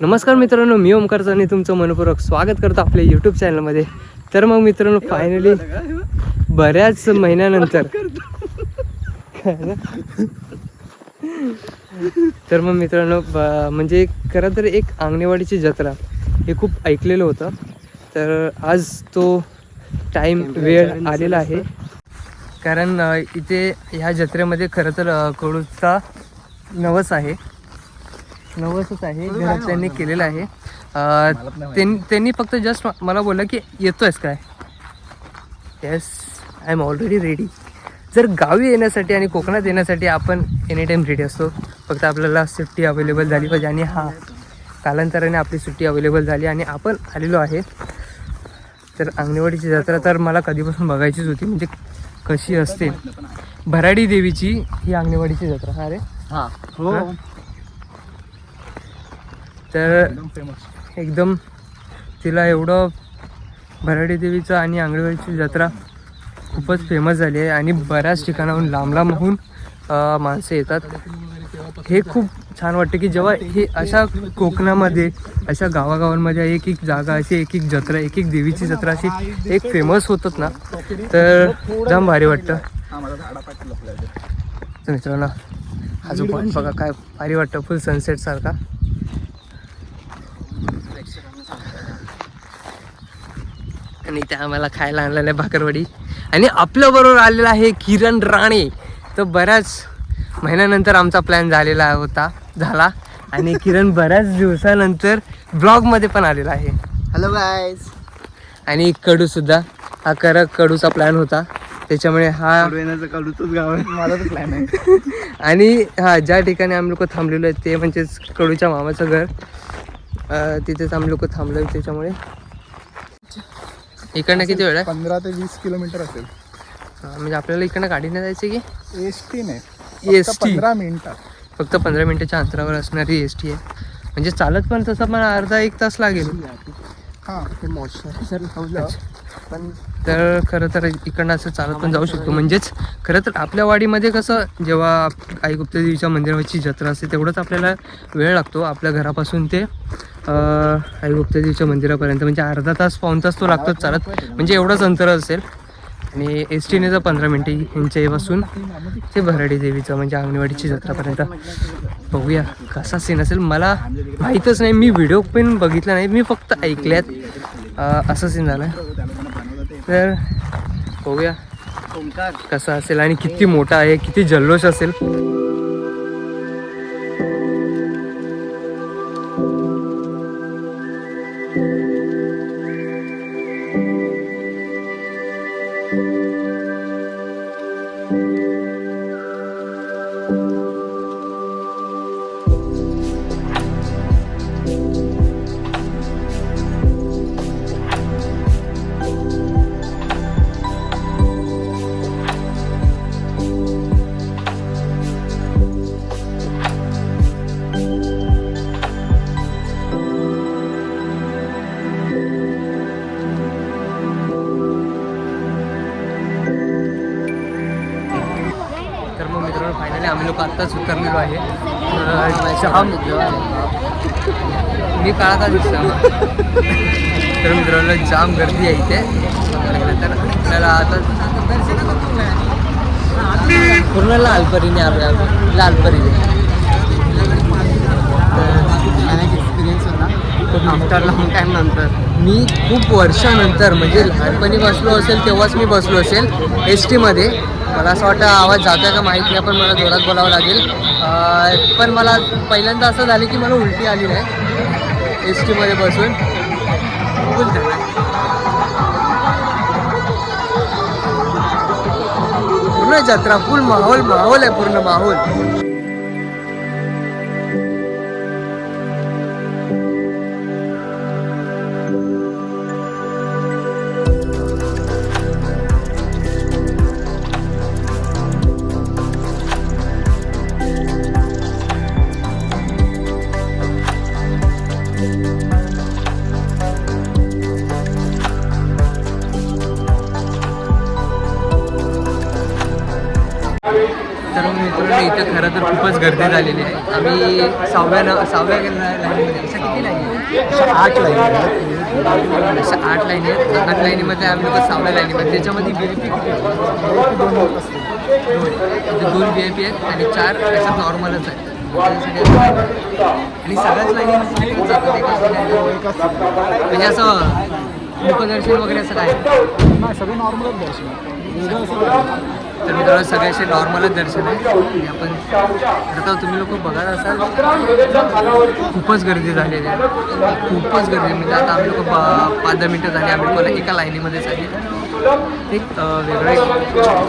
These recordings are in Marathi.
नमस्कार मित्रांनो मी ओमकार आणि तुमचं मनपूर्वक स्वागत करतो आपल्या यूट्यूब चॅनलमध्ये तर मग मित्रांनो फायनली बऱ्याच महिन्यानंतर? तर मग मित्रांनो म्हणजे खरं तर एक अंगणेवाडीची जत्रा हे खूप ऐकलेलं होतं. तर आज तो टाईम वेळ आलेला आहे. कारण इथे ह्या जत्रेमध्ये खरं तर कडूचा नवस आहे. नवसच आहे घरातल्यांनी केलेलं आहे. अ, त्यां- त्यांनी फक्त जस्ट मला बोललं की येतोयस काय? Yes I am already ready जर गावी येण्यासाठी आणि कोकणात येण्यासाठी आपण एनी टाईम रेडी असतो फक्त आपल्याला सुट्टी अवेलेबल झाली पाहिजे. आणि हा कालांतराने आपली सुट्टी अवेलेबल झाली आणि आपण आलेलो आहे. तर अंगणवाडीची जत्रा तर मला कधीपासून बघायचीच होती म्हणजे कशी असते. भराडी देवीची ही अंगणवाडीची जत्रा. अरे हो. हा? तर एकदम तिला एवढं भराडी देवीचं आणि आंगळीवाडीची जत्रा खूपच फेमस झाली आहे आणि बऱ्याच ठिकाणाहून लांब लांबहून माणसं येतात. हे खूप छान वाटतं की जेव्हा हे अशा कोकणामध्ये अशा गावागावांमध्ये एक एक जागा अशी एक एक जत्रा एक एक देवीची जत्रा अशी एक फेमस होतात ना तर जाम भारी वाटतं. हा माझा मित्रांनो हा जो पॉईंट बघा काय भारी वाटतं फुल सनसेट आणि त्या आम्हाला खायला आणलेलं आहे भाकरवडी. आणि आपल्या बरोबर आलेला आहे किरण राणे. तर बऱ्याच महिन्यानंतर आमचा प्लॅन झालेला होता झाला. आणि किरण बऱ्याच दिवसानंतर ब्लॉगमध्ये पण आलेला आहे. हॅलो गायज आणि कडू सुद्धा. हा कर कडूचा प्लॅन होता. त्याच्यामुळे हा येण्याचं कडूचंच गाव आहे. माझा प्लॅन आहे. आणि हा ज्या ठिकाणी आम्ही लोक थांबलेलो आहे ते म्हणजेच कडूच्या मामाचं घर. तिथेच आम्ही लोक थांबलो त्याच्यामुळे. इकडनं किती वेळ आहे? पंधरा ते वीस किलोमीटर असेल. म्हणजे आपल्याला इकडनं गाडीने जायचं की? एस टी नाही. एस फक्त टी. पंधरा मिनिटात फक्त पंधरा मिनिटाच्या अंतरावर असणारी एस टी आहे. म्हणजे चालत पण तसं पण अर्धा एक तास लागेल. हा ते मॉइश्चरायझर पण तर खरं तर इकडनं असं चालत पण जाऊ शकतो. म्हणजेच खरं तर आपल्या वाडीमध्ये कसं जेव्हा आई गुप्तदेवीच्या मंदिराची जत्रा असते तेवढंच आपल्याला वेळ लागतो आपल्या घरापासून ते आई गुप्तदेवीच्या मंदिरापर्यंत. म्हणजे अर्धा तास पाऊन तास तो लागतोच चालत. म्हणजे एवढंच अंतर असेल. आणि एस टीने जर पंधरा मिनटे यांच्यापासून ते भराडी देवीचं म्हणजे अंगणवाडीची जत्रापर्यंत. बघूया कसा सीन असेल. मला माहीतच नाही मी व्हिडिओ पण बघितला नाही. मी फक्त ऐकल्यात. असा असं सीन झालं. तर बघूया कसा असेल आणि किती मोठा आहे किती जल्लोष असेल. मित्रांनो आम्ही लोक आत्ताच उतरलेलो आहे. तर मी काळा दिसतो तर मित्रांनो जाम गर्दी आहे इथे. तर आपल्याला आता पूर्ण लालपरीने आपल्या लालपरीने एक्सपिरियन्स होता आफ्टर लॉंग टाईम नंतर. मी खूप वर्षानंतर म्हणजे लहानपणी बसलो असेल तेव्हाच मी बसलो असेल एस टीमध्ये मला असं वाटतं आवाज जाता का माहीत नाही पण मला जोरात बोलावं लागेल. पण मला पहिल्यांदा असं झालं की मला उलटी आली नाही एस टीमध्ये बसून. पूर्ण जत्रा फुल माहोल माहोल आहे पूर्ण माहोल. खरं तर खूपच गर्दी झालेली आहे. आम्ही सहाव्या न सहाव्या लाईनीमध्ये अशा किती लाईनी आहेत? आठ लाईन अशा आठ लाईनी आहेत. आठ लाईनीमध्ये आम्ही लोक सहाव्या लाईनीमध्ये. त्याच्यामध्ये व्ही आय पी? दोन. दोन. व्ही आय पी आहेत आणि चार असं नॉर्मलच आहे आणि सगळ्याच लाईनीमध्ये? म्हणजे असं मुखदर्शन वगैरे असं काय? सगळं नॉर्मलच दर्शन तर मित्रांनो सगळे असे नॉर्मलच दर्शन आहे. आपण आता तुम्ही लोक बघत असाल खूपच गर्दी झालेली आहे. खूपच गर्दी म्हणजे आता आम्ही लोक पाच दहा मिनटं झाली आम्ही लोकांना एका लाईनीमध्येच आहे एक वेगळं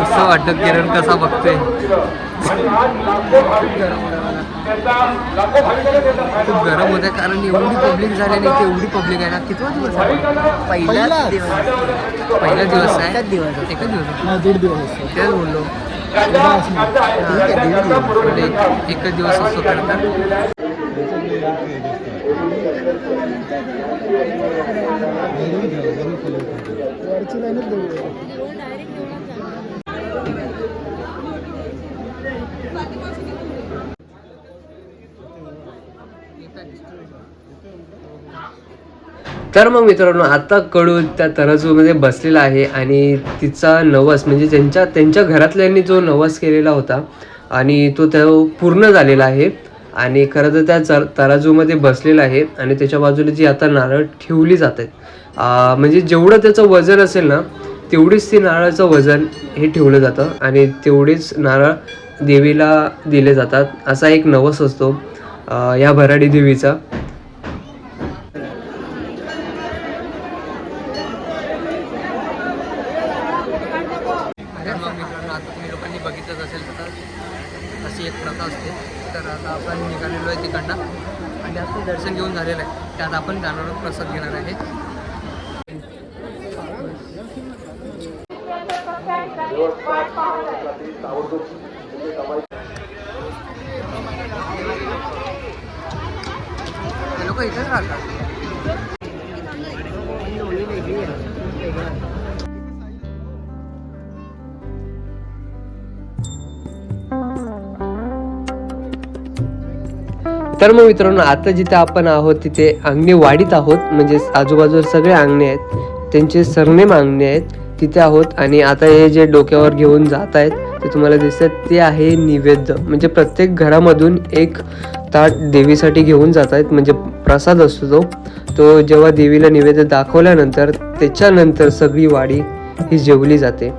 उत्सव वाटतं. किरण कसा बघतोय? खूप गरम होत आहे कारण एवढी पब्लिक झाली नाही एवढी पब्लिक आहे ना किती दिवस आहे पहिलाच. पहिला दिवस आहे? एकच दिवस एकच दिवस दीड दिवस तेच बोललो. दिवस. एकच दिवस असतो खरं तर. वरची लाईनच देऊ तर मग मित्रांनो आता कडू त्या तराजूमध्ये बसलेला आहे आणि तिचा नवस म्हणजे त्यांच्या त्यांच्या घरातल्यांनी जो नवस केलेला होता आणि तो त्या पूर्ण झालेला आहे. आणि खरं तर त्या चर तराजूमध्ये बसलेला आहे आणि त्याच्या बाजूला जी आता नारळ ठेवली जात आहेत म्हणजे जेवढं त्याचं वजन असेल ना तेवढीच ती नारळाचं वजन हे ठेवलं जातं आणि तेवढीच नारळ देवीला दिले जातात. असा एक नवस असतो या भराडी देवीचा तर मग मित्रांनो आता तुम्ही लोकांनी बघितलंच असेल तर अशी एक प्रथा असते. तर आता आपण निघालेलो आहे तिकडनं. आणि आता दर्शन घेऊन झालेलं आहे. त्यात आपण जाणार प्रसाद घेणार आहे. लोक इथेच राहतात. तर मग मित्रांनो आता जिथे आपण आहोत तिथे अंगणे वाढीत आहोत. म्हणजे आजूबाजूला सगळे अंगणे आहेत. त्यांचे सरनेम अंगणे आहेत. तिथे आहोत आणि आता हे जे डोक्यावर घेऊन जात आहेत ते तुम्हाला दिसतात ते आहे निवेद्य. म्हणजे प्रत्येक घरामधून एक ताट देवीसाठी घेऊन जात आहेत. म्हणजे प्रसाद असतो तो. तो जेव्हा देवीला निवेद्य दाखवल्यानंतर त्याच्यानंतर सगळी वाडी ही जेवली जाते.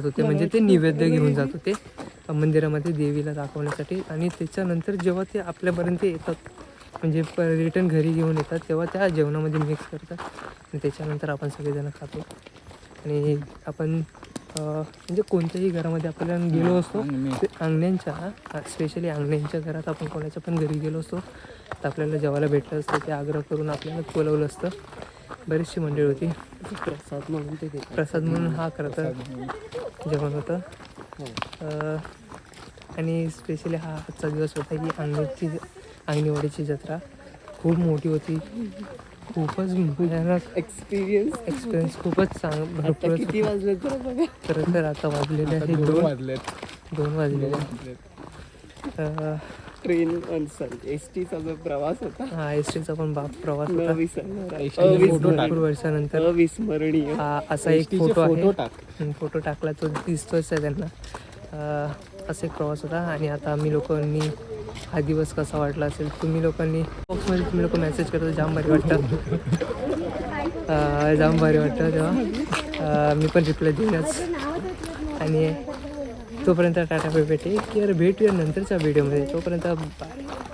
जात होते. म्हणजे ते नैवेद्य घेऊन जात होते. मंदिरामध्ये देवीला दाखवण्यासाठी. आणि त्याच्यानंतर जेव्हा ते आपल्यापर्यंत येतात म्हणजे रिटर्न घरी घेऊन येतात तेव्हा त्या जेवणामध्ये मिक्स करतात. आणि त्याच्यानंतर आपण सगळेजण खातो. आणि आपण म्हणजे कोणत्याही घरामध्ये आपल्याला गेलो असतो अंगण्यांच्या स्पेशली अंगण्यांच्या घरात आपण कोणाच्या पण घरी गेलो असतो तर आपल्याला जेवायला भेटलं असतं ते आग्रह करून आपल्याला बोलवलं असतं. बरीचशी मंडळी होती. प्रसाद म्हणून ते प्रसाद म्हणून हा खरं तर जेवण होतं. अं, आणि स्पेशली हा आजचा दिवस होता की अंगणीची अंगणीवाडीची जत्रा. खूप मोठी होती. खूपच भयानक एक्सपिरियन्स एक्सपिरियन्स खूपच चांग भरपूर किती वाजले तर बघा. खरं तर आता वाजलेले आहे दोन दोन. वाजलेले. ट्रेन सॉरी एस टीचा जो प्रवास होता. हा एस टीचा पण बाप प्रवास होता. विसरणारा वर्षानंतर. अविस्मरणीय. हा असा एक फोटो आहे. फोटो टाक फोटो टाकला तो दिसतोच आहे त्यांना. असा एक प्रवास होता. आणि आता आम्ही लोकांनी हा दिवस कसा वाटला असेल तुम्ही लोकांनी बॉक्समध्ये तुम्ही लोक मेसेज करता जाम भारी वाटतं. जाम भारी वाटतं तेव्हा. मी पण रिप्लाय देईनच. आणि तोपर्यंत टाटा बाय भेटे की अरे भेटूया नंतरच्या व्हिडिओमध्ये तोपर्यंत बाय